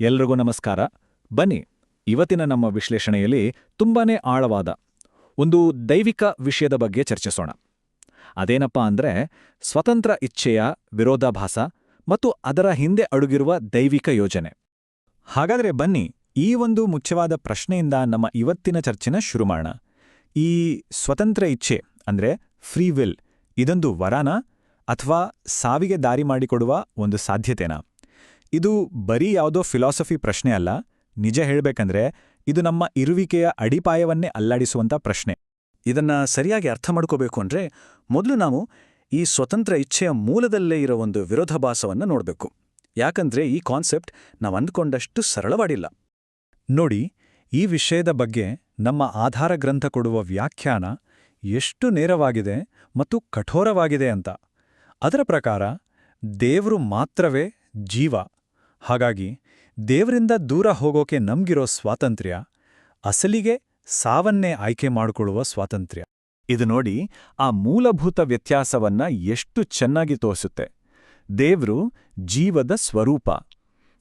ಎಲ್ರಿಗೂ ನಮಸ್ಕಾರ. ಬನ್ನಿ, ಇವತ್ತಿನ ನಮ್ಮ ವಿಶ್ಲೇಷಣೆಯಲ್ಲಿ ತುಂಬಾನೇ ಆಳವಾದ ಒಂದು ದೈವಿಕ ವಿಷಯದ ಬಗ್ಗೆ ಚರ್ಚಿಸೋಣ. ಅದೇನಪ್ಪ ಅಂದ್ರೆ ಸ್ವತಂತ್ರ ಇಚ್ಛೆಯ ವಿರೋಧಾಭಾಸ ಮತ್ತು ಅದರ ಹಿಂದೆ ಅಡುಗಿರುವ ದೈವಿಕ ಯೋಜನೆ. ಹಾಗಾದ್ರೆ ಬನ್ನಿ, ಈ ಒಂದು ಮುಖ್ಯವಾದ ಪ್ರಶ್ನೆಯಿಂದ ನಮ್ಮ ಇವತ್ತಿನ ಚರ್ಚೆನ ಶುರು ಈ ಸ್ವತಂತ್ರ ಇಚ್ಛೆ ಅಂದ್ರೆ ಫ್ರೀ ವಿಲ್ ಇದೊಂದು ವರಾನ ಅಥವಾ ಸಾವಿಗೆ ದಾರಿ ಮಾಡಿಕೊಡುವ ಒಂದು ಸಾಧ್ಯತೆನಾ? ಇದು ಬರೀ ಯಾವುದೋ ಫಿಲಾಸಫಿ ಪ್ರಶ್ನೆ ಅಲ್ಲ. ನಿಜ ಹೇಳಬೇಕಂದ್ರೆ ಇದು ನಮ್ಮ ಇರುವಿಕೆಯ ಅಡಿಪಾಯವನ್ನೇ ಅಲ್ಲಾಡಿಸುವಂಥ ಪ್ರಶ್ನೆ. ಇದನ್ನ ಸರಿಯಾಗಿ ಅರ್ಥ ಮಾಡ್ಕೋಬೇಕು ಅಂದ್ರೆ ಮೊದಲು ನಾವು ಈ ಸ್ವತಂತ್ರ ಇಚ್ಛೆಯ ಮೂಲದಲ್ಲೇ ಇರೋ ಒಂದು ವಿರೋಧಾಭಾಸವನ್ನು ನೋಡಬೇಕು. ಯಾಕಂದ್ರೆ ಈ ಕಾನ್ಸೆಪ್ಟ್ ನಾವು ಅಂದ್ಕೊಂಡಷ್ಟು ಸರಳವಾಡಿಲ್ಲ. ನೋಡಿ ಈ ವಿಷಯದ ಬಗ್ಗೆ ನಮ್ಮ ಆಧಾರ ಗ್ರಂಥ ಕೊಡುವ ವ್ಯಾಖ್ಯಾನ ಎಷ್ಟು ನೇರವಾಗಿದೆ ಮತ್ತು ಕಠೋರವಾಗಿದೆ ಅಂತ. ಅದರ ಪ್ರಕಾರ ದೇವರು ಮಾತ್ರವೇ ಜೀವ. ಹಾಗಾಗಿ ದೇವರಿಂದ ದೂರ ಹೋಗೋಕೆ ನಮ್ಗಿರೋ ಸ್ವಾತಂತ್ರ್ಯ, ಅಸಲಿಗೆ ಸಾವನ್ನೇ ಆಯ್ಕೆ ಮಾಡಿಕೊಳ್ಳುವ ಸ್ವಾತಂತ್ರ್ಯ. ಇದು ನೋಡಿ ಆ ಮೂಲಭೂತ ವ್ಯತ್ಯಾಸವನ್ನ ಎಷ್ಟು ಚೆನ್ನಾಗಿ ತೋರಿಸುತ್ತೆ. ದೇವ್ರು ಜೀವದ ಸ್ವರೂಪ.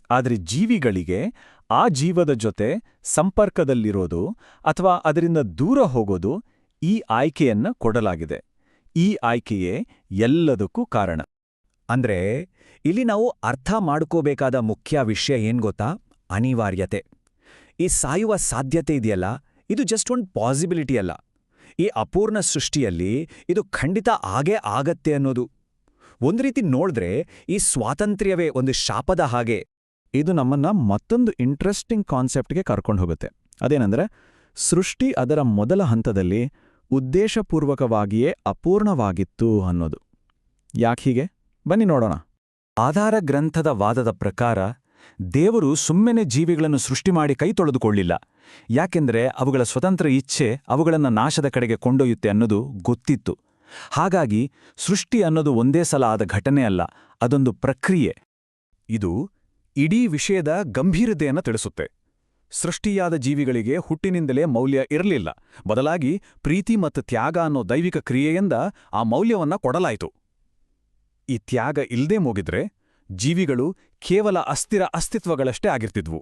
ಆದರೆ ಜೀವಿಗಳಿಗೆ ಆ ಜೀವದ ಜೊತೆ ಸಂಪರ್ಕದಲ್ಲಿರೋದು ಅಥವಾ ಅದರಿಂದ ದೂರ ಹೋಗೋದು ಈ ಆಯ್ಕೆಯನ್ನ ಕೊಡಲಾಗಿದೆ. ಈ ಆಯ್ಕೆಯೇ ಎಲ್ಲದಕ್ಕೂ ಕಾರಣ. ಅಂದ್ರೆ ಇಲ್ಲಿ ನಾವು ಅರ್ಥ ಮಾಡ್ಕೋಬೇಕಾದ ಮುಖ್ಯ ವಿಷಯ ಏನ್ ಗೊತ್ತಾ? ಅನಿವಾರ್ಯತೆ. ಈ ಸಾಯುವ ಸಾಧ್ಯತೆ ಇದೆಯಲ್ಲ? ಇದು ಜಸ್ಟ್ ಒಂದು ಪಾಸಿಬಿಲಿಟಿ ಅಲ್ಲ. ಈ ಅಪೂರ್ಣ ಸೃಷ್ಟಿಯಲ್ಲಿ ಇದು ಖಂಡಿತ ಆಗೇ ಆಗತ್ತೆ ಅನ್ನೋದು. ಒಂದು ರೀತಿ ನೋಡಿದ್ರೆ ಈ ಸ್ವಾತಂತ್ರ್ಯವೇ ಒಂದು ಶಾಪದ ಹಾಗೆ. ಇದು ನಮ್ಮನ್ನ ಮತ್ತೊಂದು ಇಂಟ್ರೆಸ್ಟಿಂಗ್ ಕಾನ್ಸೆಪ್ಟ್ಗೆ ಕರ್ಕೊಂಡು ಹೋಗುತ್ತೆ. ಅದೇನೆಂದರೆ, ಸೃಷ್ಟಿ ಅದರ ಮೊದಲ ಹಂತದಲ್ಲಿ ಉದ್ದೇಶಪೂರ್ವಕವಾಗಿಯೇ ಅಪೂರ್ಣವಾಗಿತ್ತು ಅನ್ನೋದು. ಯಾಕೀಗೆ ಬನ್ನಿ ನೋಡೋಣ. ಆಧಾರ ಗ್ರಂಥದ ವಾದದ ಪ್ರಕಾರ, ದೇವರು ಸುಮ್ಮನೆ ಜೀವಿಗಳನ್ನು ಸೃಷ್ಟಿ ಮಾಡಿ ಕೈ ತೊಳೆದುಕೊಳ್ಳಿಲ್ಲ. ಯಾಕೆಂದರೆ ಅವುಗಳ ಸ್ವತಂತ್ರ ಇಚ್ಛೆ ಅವುಗಳನ್ನು ನಾಶದ ಕಡೆಗೆ ಕೊಂಡೊಯ್ಯುತ್ತೆ ಅನ್ನೋದು ಗೊತ್ತಿತ್ತು. ಹಾಗಾಗಿ ಸೃಷ್ಟಿ ಅನ್ನೋದು ಒಂದೇ ಸಲ ಆದ ಘಟನೆ ಅಲ್ಲ, ಅದೊಂದು ಪ್ರಕ್ರಿಯೆ. ಇದು ಇಡೀ ವಿಷಯದ ಗಂಭೀರತೆಯನ್ನು ತಿಳಿಸುತ್ತೆ. ಸೃಷ್ಟಿಯಾದ ಜೀವಿಗಳಿಗೆ ಹುಟ್ಟಿನಿಂದಲೇ ಮೌಲ್ಯ ಇರಲಿಲ್ಲ. ಬದಲಾಗಿ ಪ್ರೀತಿ ಮತ್ತು ತ್ಯಾಗ ಅನ್ನೋ ದೈವಿಕ ಕ್ರಿಯೆಯಿಂದ ಆ ಮೌಲ್ಯವನ್ನ ಕೊಡಲಾಯಿತು. ಈ ತ್ಯಾಗ ಇಲ್ದೇ ಮುಗಿದ್ರೆ ಜೀವಿಗಳು ಕೇವಲ ಅಸ್ಥಿರ ಅಸ್ತಿತ್ವಗಳಷ್ಟೇ ಆಗಿರ್ತಿದ್ವು.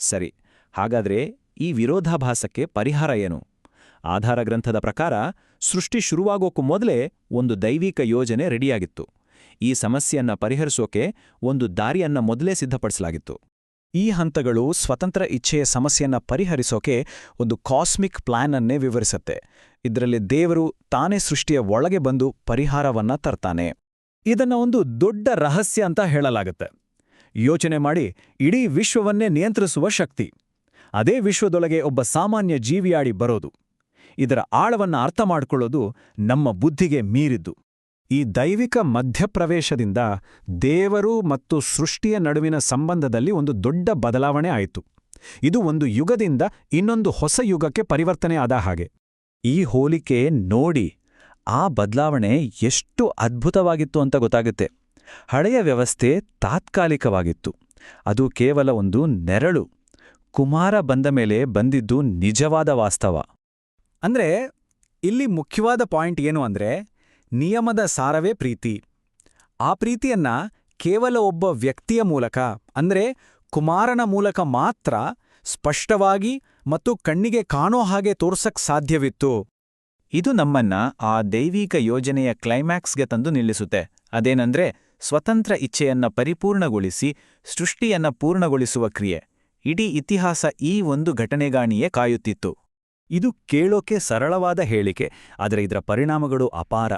ಸರಿ, ಹಾಗಾದ್ರೆ ಈ ವಿರೋಧಾಭಾಸಕ್ಕೆ ಪರಿಹಾರ ಏನು? ಆಧಾರ ಗ್ರಂಥದ ಪ್ರಕಾರ ಸೃಷ್ಟಿ ಶುರುವಾಗೋಕ್ಕೂ ಮೊದಲೇ ಒಂದು ದೈವಿಕ ಯೋಜನೆ ರೆಡಿಯಾಗಿತ್ತು. ಈ ಸಮಸ್ಯೆಯನ್ನ ಪರಿಹರಿಸೋಕೆ ಒಂದು ದಾರಿಯನ್ನ ಮೊದಲೇ ಸಿದ್ಧಪಡಿಸಲಾಗಿತ್ತು. ಈ ಹಂತಗಳು ಸ್ವತಂತ್ರ ಇಚ್ಛೆಯ ಸಮಸ್ಯೆಯನ್ನ ಪರಿಹರಿಸೋಕೆ ಒಂದು ಕಾಸ್ಮಿಕ್ ಪ್ಲಾನ್ ವಿವರಿಸುತ್ತೆ. ಇದರಲ್ಲಿ ದೇವರು ತಾನೇ ಸೃಷ್ಟಿಯ ಒಳಗೆ ಬಂದು ಪರಿಹಾರವನ್ನ ತರ್ತಾನೆ. ಇದನ್ನ ಒಂದು ದೊಡ್ಡ ರಹಸ್ಯ ಅಂತ ಹೇಳಲಾಗುತ್ತೆ. ಯೋಚನೆ ಮಾಡಿ ಇಡೀ ವಿಶ್ವವನ್ನೇ ನಿಯಂತ್ರಿಸುವ ಶಕ್ತಿ. ಅದೇ ವಿಶ್ವದೊಳಗೆ ಒಬ್ಬ ಸಾಮಾನ್ಯ ಜೀವಿಯಾಡಿ ಬರೋದು. ಇದರ ಆಳವನ್ನ ಅರ್ಥ ಮಾಡಿಕೊಳ್ಳೋದು ನಮ್ಮ ಬುದ್ಧಿಗೆ ಮೀರಿದ್ದು. ಈ ದೈವಿಕ ಮಧ್ಯಪ್ರವೇಶದಿಂದ ದೇವರು ಮತ್ತು ಸೃಷ್ಟಿಯ ನಡುವಿನ ಸಂಬಂಧದಲ್ಲಿ ಒಂದು ದೊಡ್ಡ ಬದಲಾವಣೆ ಆಯಿತು. ಇದು ಒಂದು ಯುಗದಿಂದ ಇನ್ನೊಂದು ಹೊಸ ಯುಗಕ್ಕೆ ಪರಿವರ್ತನೆ ಆದ ಹಾಗೆ. ಈ ಹೋಲಿಕೆ ನೋಡಿ ಆ ಬದಲಾವಣೆ ಎಷ್ಟು ಅದ್ಭುತವಾಗಿತ್ತು ಅಂತ ಗೊತ್ತಾಗುತ್ತೆ. ಹಳೆಯ ವ್ಯವಸ್ಥೆ ತಾತ್ಕಾಲಿಕವಾಗಿತ್ತು. ಅದು ಕೇವಲ ಒಂದು ನೆರಳು. ಕುಮಾರ ಬಂದ ಮೇಲೆ ಬಂದಿದ್ದು ನಿಜವಾದ ವಾಸ್ತವ. ಅಂದ್ರೆ ಇಲ್ಲಿ ಮುಖ್ಯವಾದ ಪಾಯಿಂಟ್ ಏನು ಅಂದ್ರೆ ನಿಯಮದ ಸಾರವೇ ಪ್ರೀತಿ. ಆ ಪ್ರೀತಿಯನ್ನ ಕೇವಲ ಒಬ್ಬ ವ್ಯಕ್ತಿಯ ಮೂಲಕ, ಅಂದ್ರೆ ಕುಮಾರನ ಮೂಲಕ ಮಾತ್ರ ಸ್ಪಷ್ಟವಾಗಿ ಮತ್ತು ಕಣ್ಣಿಗೆ ಕಾಣೋ ಹಾಗೆ ತೋರ್ಸಕ್ ಸಾಧ್ಯವಿತ್ತು. ಇದು ನಮ್ಮನ್ನ ಆ ದೈವಿಕ ಯೋಜನೆಯ ಕ್ಲೈಮ್ಯಾಕ್ಸ್ಗೆ ತಂದು ನಿಲ್ಲಿಸುತ್ತೆ. ಅದೇನಂದ್ರೆ ಸ್ವತಂತ್ರ ಇಚ್ಛೆಯನ್ನ ಪರಿಪೂರ್ಣಗೊಳಿಸಿ, ಸೃಷ್ಟಿಯನ್ನ ಪೂರ್ಣಗೊಳಿಸುವ ಕ್ರಿಯೆ. ಇಡೀ ಇತಿಹಾಸ ಈ ಒಂದು ಘಟನೆಗಾಣಿಯೇ ಕಾಯುತ್ತಿತ್ತು. ಇದು ಕೇಳೋಕೆ ಸರಳವಾದ ಹೇಳಿಕೆ, ಆದರೆ ಇದರ ಪರಿಣಾಮಗಳು ಅಪಾರ.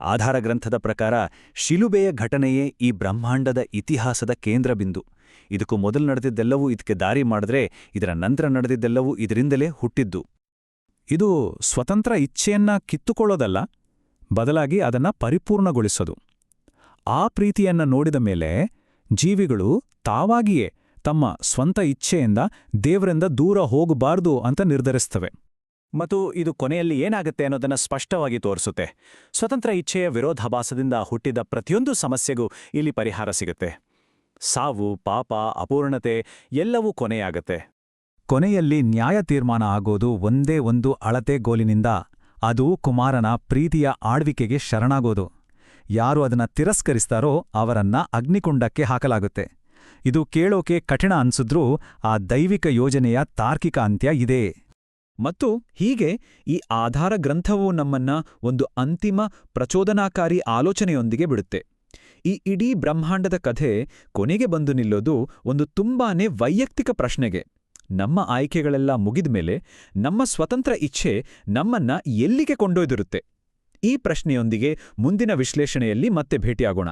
ಆಧಾರ ಗ್ರಂಥದ ಪ್ರಕಾರ ಶಿಲುಬೆಯ ಘಟನೆಯೇ ಈ ಬ್ರಹ್ಮಾಂಡದ ಇತಿಹಾಸದ ಕೇಂದ್ರಬಿಂದು ಇದಕ್ಕೂ ಮೊದಲು ನಡೆದಿದ್ದೆಲ್ಲವೂ ಇದಕ್ಕೆ ದಾರಿ ಮಾಡಿದ್ರೆ, ಇದರ ನಂತರ ನಡೆದಿದ್ದೆಲ್ಲವೂ ಇದರಿಂದಲೇ ಹುಟ್ಟಿದ್ದು. ಇದು ಸ್ವತಂತ್ರ ಇಚ್ಛೆಯನ್ನ ಕಿತ್ತುಕೊಳ್ಳೋದಲ್ಲ, ಬದಲಾಗಿ ಅದನ್ನ ಪರಿಪೂರ್ಣಗೊಳಿಸೋದು. ಆ ಪ್ರೀತಿಯನ್ನ ನೋಡಿದ ಮೇಲೆ ಜೀವಿಗಳು ತಾವಾಗಿಯೇ ತಮ್ಮ ಸ್ವಂತ ಇಚ್ಛೆಯಿಂದ ದೇವರಿಂದ ದೂರ ಹೋಗಬಾರ್ದು ಅಂತ ನಿರ್ಧರಿಸ್ತವೆ. ಮತ್ತು ಇದು ಕೊನೆಯಲ್ಲಿ ಏನಾಗುತ್ತೆ ಅನ್ನೋದನ್ನ ಸ್ಪಷ್ಟವಾಗಿ ತೋರಿಸುತ್ತೆ. ಸ್ವತಂತ್ರ ಇಚ್ಛೆಯ ವಿರೋಧಾಭಾಸದಿಂದ ಹುಟ್ಟಿದ ಪ್ರತಿಯೊಂದು ಸಮಸ್ಯೆಗೂ ಇಲ್ಲಿ ಪರಿಹಾರ ಸಿಗುತ್ತೆ. ಸಾವು, ಪಾಪ, ಅಪೂರ್ಣತೆ ಎಲ್ಲವೂ ಕೊನೆಯಾಗತ್ತೆ. ಕೊನೆಯಲ್ಲಿ ನ್ಯಾಯ ತೀರ್ಮಾನ ಆಗೋದು ಒಂದೇ ಒಂದು ಅಳತೆ ಗೋಲಿನಿಂದ, ಅದು ಕುಮಾರನ ಪ್ರೀತಿಯ ಆಳ್ವಿಕೆಗೆ ಶರಣಾಗೋದು. ಯಾರು ಅದನ್ನ ತಿರಸ್ಕರಿಸ್ತಾರೋ ಅವರನ್ನ ಅಗ್ನಿಕುಂಡಕ್ಕೆ ಹಾಕಲಾಗುತ್ತೆ. ಇದು ಕೇಳೋಕೆ ಕಠಿಣ ಅನ್ಸಿದ್ರೂ ಆ ದೈವಿಕ ಯೋಜನೆಯ ತಾರ್ಕಿಕ ಅಂತ್ಯ ಇದೆ. ಮತ್ತು ಹೀಗೆ ಈ ಆಧಾರ ಗ್ರಂಥವು ನಮ್ಮನ್ನ ಒಂದು ಅಂತಿಮ ಪ್ರಚೋದನಾಕಾರಿ ಆಲೋಚನೆಯೊಂದಿಗೆ ಬಿಡುತ್ತೆ. ಈ ಇಡೀ ಬ್ರಹ್ಮಾಂಡದ ಕಥೆ ಕೊನೆಗೆ ಬಂದು ನಿಲ್ಲೋದು ಒಂದು ತುಂಬಾನೇ ವೈಯಕ್ತಿಕ ಪ್ರಶ್ನೆಗೆ. ನಮ್ಮ ಆಯ್ಕೆಗಳೆಲ್ಲ ಮುಗಿದ ಮೇಲೆ ನಮ್ಮ ಸ್ವತಂತ್ರ ಇಚ್ಛೆ ನಮ್ಮನ್ನ ಎಲ್ಲಿಗೆ ಕೊಂಡೊಯ್ದಿರುತ್ತೆ? ಈ ಪ್ರಶ್ನೆಯೊಂದಿಗೆ ಮುಂದಿನ ವಿಶ್ಲೇಷಣೆಯಲ್ಲಿ ಮತ್ತೆ ಭೇಟಿಯಾಗೋಣ.